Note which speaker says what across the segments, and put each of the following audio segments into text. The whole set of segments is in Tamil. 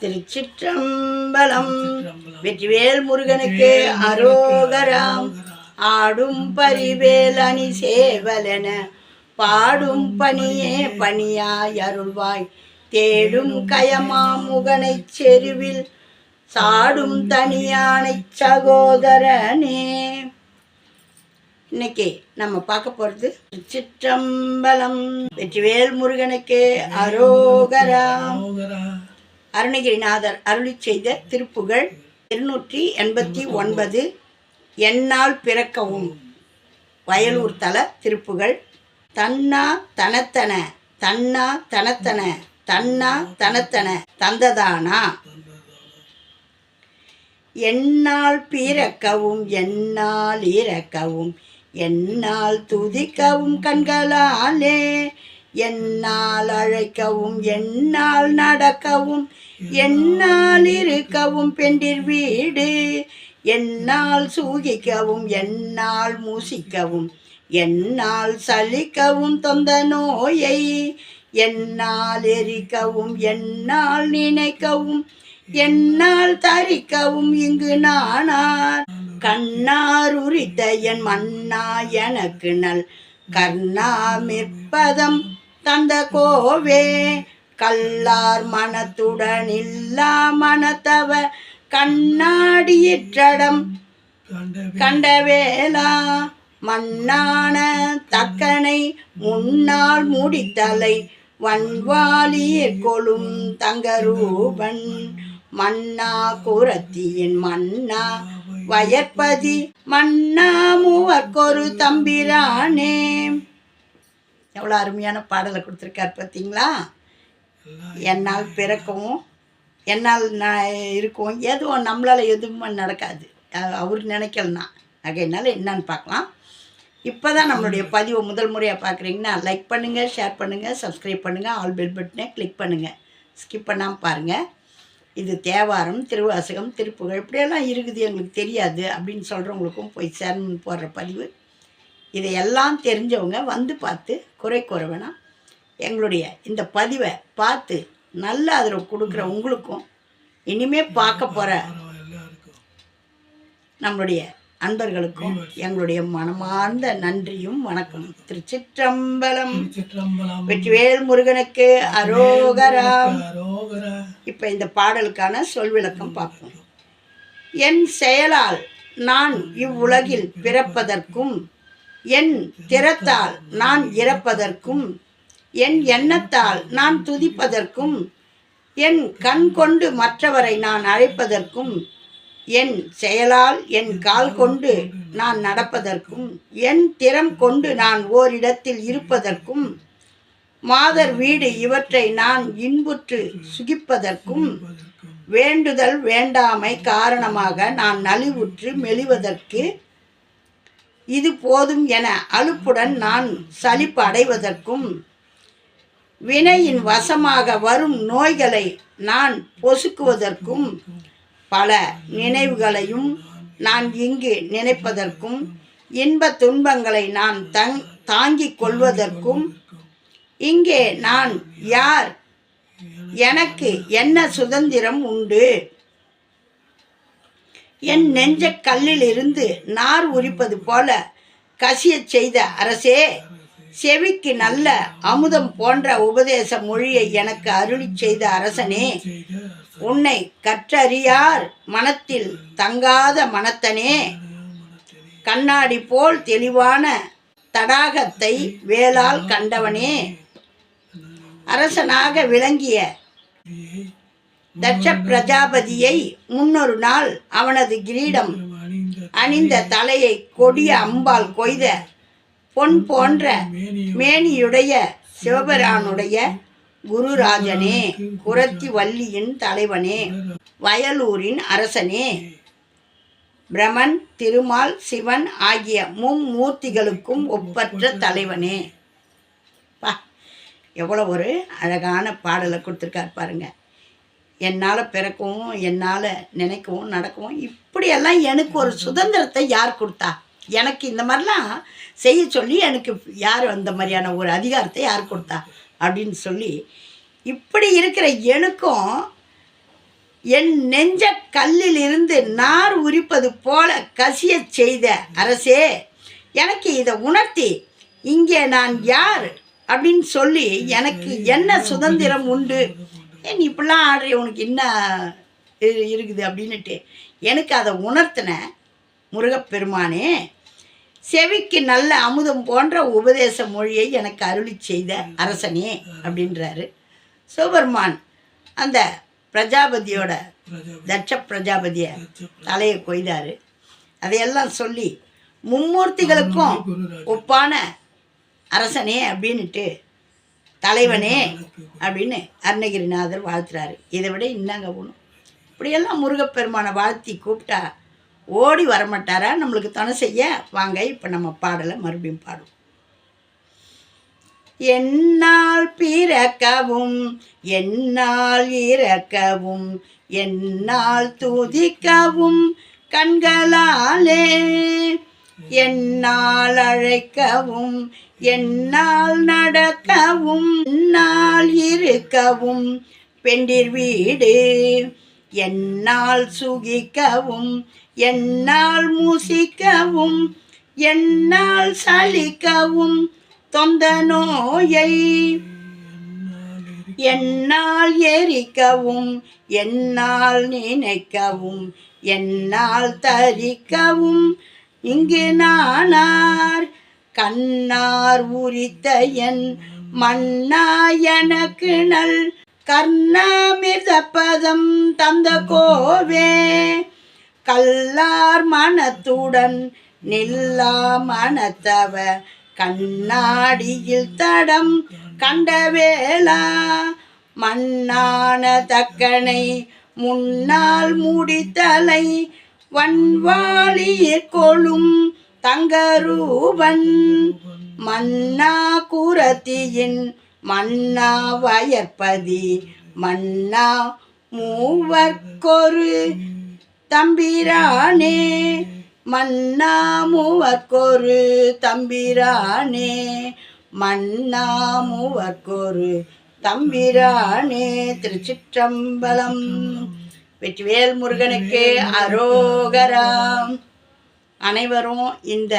Speaker 1: திருச்சிற்றம்பலம். வெற்றிவேல் முருகனுக்கு அரோகராம். ஆடும் பரிவேல் அணி சேவலென பாடும் பணியே பணியாய் அருள்வாய். தேடும் கயமா முகனைச் செருவில் சாடும் தனியானைச் சகோதரனே. இன்னைக்கு நம்ம பார்க்க போகிறது சிற்றம்பலம் வெற்றிவேல் முருகனுக்கு அரோகராம். அருணகிரிநாதர் அருளி செய்த திருப்புகழ் இருநூற்றி எண்பத்தி ஒன்பது என்னால் பிறக்கவும். வயலூர் தல திருப்புகழ். தன்னா தனத்தன தன்னா தனத்தன தன்னா தனத்தன தந்ததானா? என்னால் பிறக்கவும் என்னால் இறக்கவும் என்னால் துதிக்கவும் கண்களாலே என்னால் அழைக்கவும் என்னால் நடக்கவும் என்னால் இருக்கவும் பெண்டிர் வீடு. என்னால் சூகிக்கவும் என்னால் மூசிக்கவும் என்னால் சலிக்கவும் தொந்த நோயை. என்னால் எரிக்கவும் என்னால் நினைக்கவும் என்னால் தரிக்கவும் இங்கு நானார். கண்ணார் உரித்த என் மன்னா எனக்கு நல். கர்ணா மிற்பதம் தந்த கோவே கல்லார் மனத்துடன் இல்லா மனத்தவ கண்ணாடியிற்றடம் கண்டவேலா மண்ணான தக்கனை முன்னால் முடித்தலை வன்வாலியர் கொளும் தங்கரூபன் மன்னா குரத்தியின் மன்னா வயற்பதி மன்னா மூவர்க்கொரு தம்பிரானே. எவ்வளோ அருமையான பாடலை கொடுத்துருக்கார் பார்த்தீங்களா? என்னால் பிறக்கவும் என்னால் நான் இருக்கும் எதுவும் நம்மளால் எதுவுமே நடக்காது. அவர் நினைக்கலனா ஆகையினால என்னன்னு பார்க்கலாம். இப்போ தான் நம்மளுடைய பதிவை முதல் முறையாக பார்க்குறீங்கன்னா லைக் பண்ணுங்கள் ஷேர் பண்ணுங்கள் சப்ஸ்கிரைப் பண்ணுங்கள் ஆல் பெல் பட்டனை கிளிக் பண்ணுங்கள் ஸ்கிப் பண்ணாமல் பாருங்கள் இது தேவாரம் திருவாசகம் திருப்புகழ் இப்படியெல்லாம் இருக்குது எங்களுக்கு தெரியாது அப்படின்னு சொல்கிறவங்களுக்கும் போய் சேரணும்னு போடுற பதிவு. இதையெல்லாம் தெரிஞ்சவங்க வந்து பார்த்து குறை கூற வேணாம். எங்களுடைய இந்த பதிவை பார்த்து நல்ல ஆதரவு கொடுக்குற உங்களுக்கும் இனிமே பார்க்க போகிற நம்மளுடைய அன்பர்களுக்கும் எங்களுடைய மனமார்ந்த நன்றியும் வணக்கம். திருச்சிற்றம்பலம்.
Speaker 2: சிற்றம்பலம்
Speaker 1: வெற்றிவேல் முருகனுக்கு அரோகராம்
Speaker 2: அரோகரா.
Speaker 1: இப்போ இந்த பாடலுக்கான சொல் விளக்கம் பார்ப்போம். என் செயலால் நான் இவ்வுலகில் பிறப்பதற்கும் என் திறத்தால் நான் இறப்பதற்கும் என் எண்ணத்தால் நான் துதிப்பதற்கும் என் கண் கொண்டு மற்றவரை நான் அழைப்பதற்கும் என் செயலால் என் கால் கொண்டு நான் நடப்பதற்கும் என் திறம் கொண்டு நான் ஓரிடத்தில் இருப்பதற்கும் மாதர் வீடு இவற்றை நான் இன்புற்று சுகிப்பதற்கும் வேண்டுதல் வேண்டாமை காரணமாக நான் நலிவுற்று மெலிவதற்கு இது போதும் என அலுப்புடன் நான் சலிப்பு அடைவதற்கும் வினையின் வசமாக வரும் நோய்களை நான் பொசுக்குவதற்கும் பல நினைவுகளையும் நான் இங்கு நினைப்பதற்கும் இன்ப துன்பங்களை நான் தங் தாங்கிக் கொள்வதற்கும் இங்கே நான் யார்? எனக்கு என்ன சுதந்திரம் உண்டு? என் நெஞ்ச கல்லில் இருந்து நார் உரிப்பது போல கசியச் செய்த அரசே செவிக்கு நல்ல அமுதம் போன்ற உபதேச மொழியை எனக்கு அருளி செய்த அரசனே உன்னை கற்றறியார் மனத்தில் தங்காத மனத்தனே. கண்ணாடி போல் தெளிவான தடாகத்தை வேளால் கண்டவனே. அரசனாக விளங்கிய தட்ச பிரஜாபதியை முன்னொரு நாள் அவனது கிரீடம்
Speaker 2: அணிந்த
Speaker 1: தலையை கொடிய அம்பால் கொய்த பொன் போன்ற மேனியுடைய சிவபிரானுடைய குருராஜனே குரத்தி வள்ளியின் தலைவனே வயலூரின் அரசனே. பிரமன் திருமால் சிவன் ஆகிய மும்மூர்த்திகளுக்கும் ஒப்பற்ற தலைவனே. பா எவ்வளோ ஒரு அழகான பாடலை கொடுத்துருக்கார் பாருங்க. என்னால் பிறக்கவும் என்னால் நினைக்கவும் நடக்கவும் இப்படியெல்லாம் எனக்கு ஒரு சுதந்திரத்தை யார் கொடுத்தா? எனக்கு இந்த மாதிரிலாம் செய்ய சொல்லி எனக்கு யார் அந்த மாதிரியான ஒரு அதிகாரத்தை யார் கொடுத்தா? அப்படின்னு சொல்லி இப்படி இருக்கிற எனக்கும் என் நெஞ்ச கல்லில் இருந்து நார் உரிப்பது போல கசியச் செய்த அரசே எனக்கு இதை உணர்த்தி இங்கே நான் யார்? அப்படின்னு சொல்லி எனக்கு என்ன சுதந்திரம் உண்டு? ஏன் நீ இப்படிலாம் ஆடுற உனக்கு என்ன இரு- இருக்குது அப்படின்னுட்டு எனக்கு அதை உணர்த்தின முருகப்பெருமானே செவிக்கு நல்ல அமுதம் போன்ற உபதேச மொழியை எனக்கு அருளி செய்த அரசனே அப்படின்றாரு. சிவபெருமான் அந்த பிரஜாபதியோட தட்ச பிரஜாபதியை தலையை கொய்தாரு. அதையெல்லாம் சொல்லி மும்மூர்த்திகளுக்கும் ஒப்பான அரசனே அப்படின்னுட்டு தலைவனே அப்படின்னு அருணகிரிநாதர் வாழ்த்துறாரு. இதை விட என்னங்க போகணும்? இப்படியெல்லாம் முருகப்பெருமானை வாழ்த்தி கூப்பிட்டா ஓடி வரமாட்டாரா? நம்மளுக்கு துணை செய்ய? வாங்க இப்போ நம்ம பாடலை மறுபடியும் பாடுவோம். என்னால் பிறக்கவும் என்னால் இறக்கவும் என்னால் துதிக்கவும் கண்களாலே என்னால் அழைக்கவும் என்னால் நடக்கவும் நாள் இருக்கவும் பெண்டிர் வீடு என்னால் சுகிக்கவும் என்னால் முசிக்கவும் என்னால் சலிக்கவும் தொந்த நோயை. என்னால் எரிக்கவும் என்னால் நினைக்கவும் என்னால் தரிக்கவும் இங்கு நானார் கண்ணார் உரித்த என் மன்னா எனக்கு நல் கர்ணாமிர்த பதம் தந்த கோவே. கல்லார் மனத்துடன் நில்லா மனத்தவ கண்ணாடியில் தடம் கண்டவேலா மண்ணான தக்கனை முன்னால் முடித்தலை வன்வாளியிற் கொளும் தங்கரூபன் மன்னா குரத்தியின் மன்னா வயற்பதி மன்னா மூவர்க்கொரு தம்பிரானே மன்னா மூவர்க்கொரு தம்பிரானே மன்னா மூவர்க்கொரு தம்பிரானே. திருச்சிற்றம்பலம். வெற்றிவேல் முருகனுக்கு அரோகராம் அனைவரும் இந்த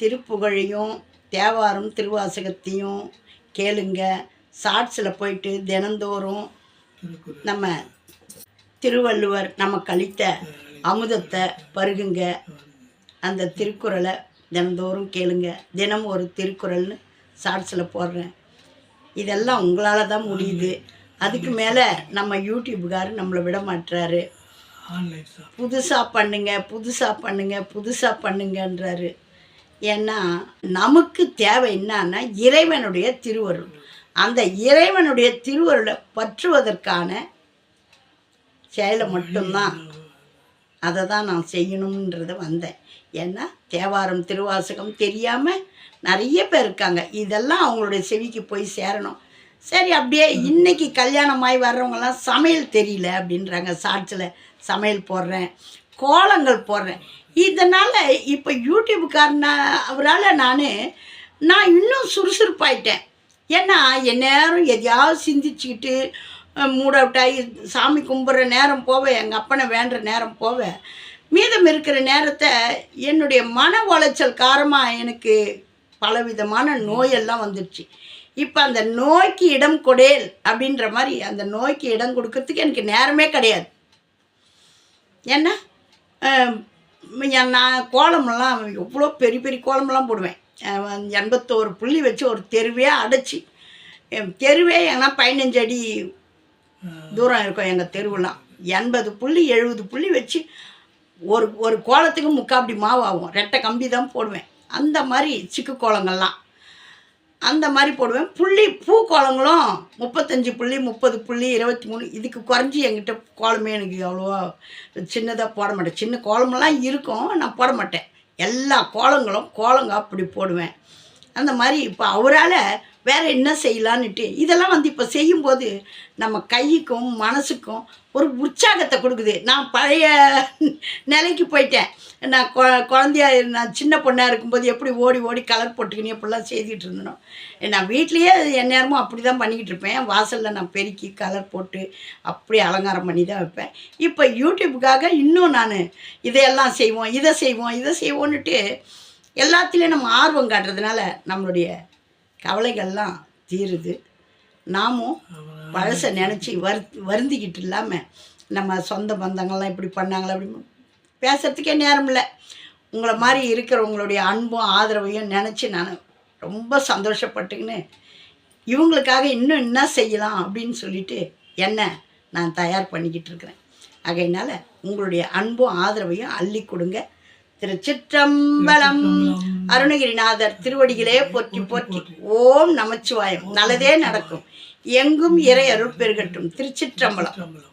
Speaker 1: திருப்புகழையும் தேவாரம் திருவாசகத்தையும் கேளுங்க. ஷார்ட்ஸில் போயிட்டு தினந்தோறும் நம்ம திருவள்ளுவர் நமக்கு அளித்த அமுதத்தை பருகுங்க. அந்த திருக்குறளை தினந்தோறும் கேளுங்க. தினம் ஒரு திருக்குறள்னு ஷார்ட்ஸில் போடுறேன். இதெல்லாம் உங்களால் தான் முடியுது. அதுக்கு மேலே நம்ம யூடியூப்புக்காரர் நம்மளை விட மாட்டுறாரு
Speaker 2: ஆன்லைன் ஷாப்
Speaker 1: புதுசாக பண்ணுங்க புதுசாக பண்ணுங்க புதுசாக பண்ணுங்கன்றாரு. ஏன்னா நமக்கு தேவை என்னன்னா இறைவனுடைய திருவருள். அந்த இறைவனுடைய திருவருளை பற்றுவதற்கான செயலை மட்டும்தான். அதை தான் நான் செய்யணுன்றத வந்தேன். ஏன்னா தேவாரம் திருவாசகம் தெரியாமல் நிறைய பேர் இருக்காங்க. இதெல்லாம் அவங்களுடைய செவிக்கு போய் சேரணும். சரி அப்படியே இன்னைக்கு கல்யாணமாகி வர்றவங்கலாம் சமையல் தெரியல அப்படின்றாங்க. சாட்சியில் சமையல் போடுறேன் கோலங்கள் போடுறேன். இதனால் இப்போ யூடியூப்காரனா அவரால் நான் நான் இன்னும் சுறுசுறுப்பாயிட்டேன். ஏன்னா என் நேரம் எதையாவது சிந்திச்சுக்கிட்டு மூட் அவுட் ஆகி சாமி கும்பிட்ற நேரம் போவேன் எங்கள் அப்பனை வேண்டுற நேரம் போவேன் மீதம் இருக்கிற நேரத்தை என்னுடைய மன உளைச்சல் காரமாக எனக்கு பலவிதமான நோயெல்லாம் வந்துடுச்சு. இப்போ அந்த நோய்க்கு இடம் கொடேல் அப்படின்ற மாதிரி அந்த நோய்க்கு இடம் கொடுக்கறதுக்கு எனக்கு நேரமே கிடையாது. ஏன்னா நான் கோலமெல்லாம் எவ்வளோ பெரிய பெரிய கோலமெல்லாம் போடுவேன். எண்பத்தோரு புள்ளி வச்சு ஒரு தெருவே அடைச்சி என் தெருவே ஏன்னா பதினஞ்சு அடி தூரம் இருக்கும் எங்கள் தெருவெல்லாம். எண்பது புள்ளி எழுபது புள்ளி வச்சு ஒரு ஒரு கோலத்துக்கு முக்காப்படி மாவு ஆகும் ரெட்டை கம்பி தான் போடுவேன். அந்த மாதிரி சிக்கு கோலங்கள்லாம். அந்த மாதிரி போடுவேன். புள்ளி பூ கோலங்களும் முப்பத்தஞ்சு புள்ளி முப்பது புள்ளி இருபத்தி மூணு இதுக்கு குறைஞ்சி என்கிட்ட கோலமே எனக்கு அவ்வளோவா சின்னதாக போட மாட்டேன். சின்ன கோலமெல்லாம் இருக்கும் நான் போட மாட்டேன். எல்லா கோலங்களும் கோலங்க அப்படி போடுவேன். அந்த மாதிரி இப்போ அவரால் வேறு என்ன செய்யலான்னுட்டு இதெல்லாம் வந்து இப்போ செய்யும்போது நம்ம கைக்கும் மனசுக்கும் ஒரு உற்சாகத்தை கொடுக்குது. நான் பழைய நிலைக்கு போயிட்டேன். நான் கொ குழந்தையா நான் சின்ன பொண்ணாக இருக்கும்போது எப்படி ஓடி ஓடி கலர் போட்டுக்கினே எப்படிலாம் செய்துட்டு இருந்தனோ. நான் வீட்லேயே என் நேரமும் அப்படி தான் பண்ணிக்கிட்டு இருப்பேன். வாசலில் நான் பெருக்கி கலர் போட்டு அப்படி அலங்காரம் பண்ணி தான் வைப்பேன். இப்போ யூடியூப்புக்காக இன்னும் நான் இதையெல்லாம் செய்வோம் இதை செய்வோம் இதை செய்வோன்னுட்டு எல்லாத்துலேயும் நம்ம ஆர்வம் காட்டுறதுனால நம்மளுடைய கவலைகள்லாம் தீருது. நாமும் பழசை நினச்சி வரு வருந்திக்கிட்டு இல்லாமல் நம்ம சொந்த பந்தங்கள்லாம் இப்படி பண்ணாங்களே அப்படி பேசுகிறதுக்கே நேரம் இல்லை. உங்களை மாதிரி இருக்கிறவங்களுடைய அன்பும் ஆதரவையும் நினச்சி நான் ரொம்ப சந்தோஷப்பட்டுக்கின்னு இவங்களுக்காக இன்னும் என்ன செய்யலாம் அப்படின்னு சொல்லிட்டு என்ன நான் தயார் பண்ணிக்கிட்டு இருக்கிறேன். ஆகையினால உங்களுடைய அன்பும் ஆதரவையும் அள்ளி கொடுங்க. திருச்சிற்றம்பலம். அருணகிரிநாதர் திருவடிகளே போற்றி போற்றி ஓம் நமச்சிவாயம். நல்லதே நடக்கும். எங்கும் இறை அருள் பெருகட்டும். திருச்சிற்றம்பலம்.
Speaker 2: சிற்றம்பலம்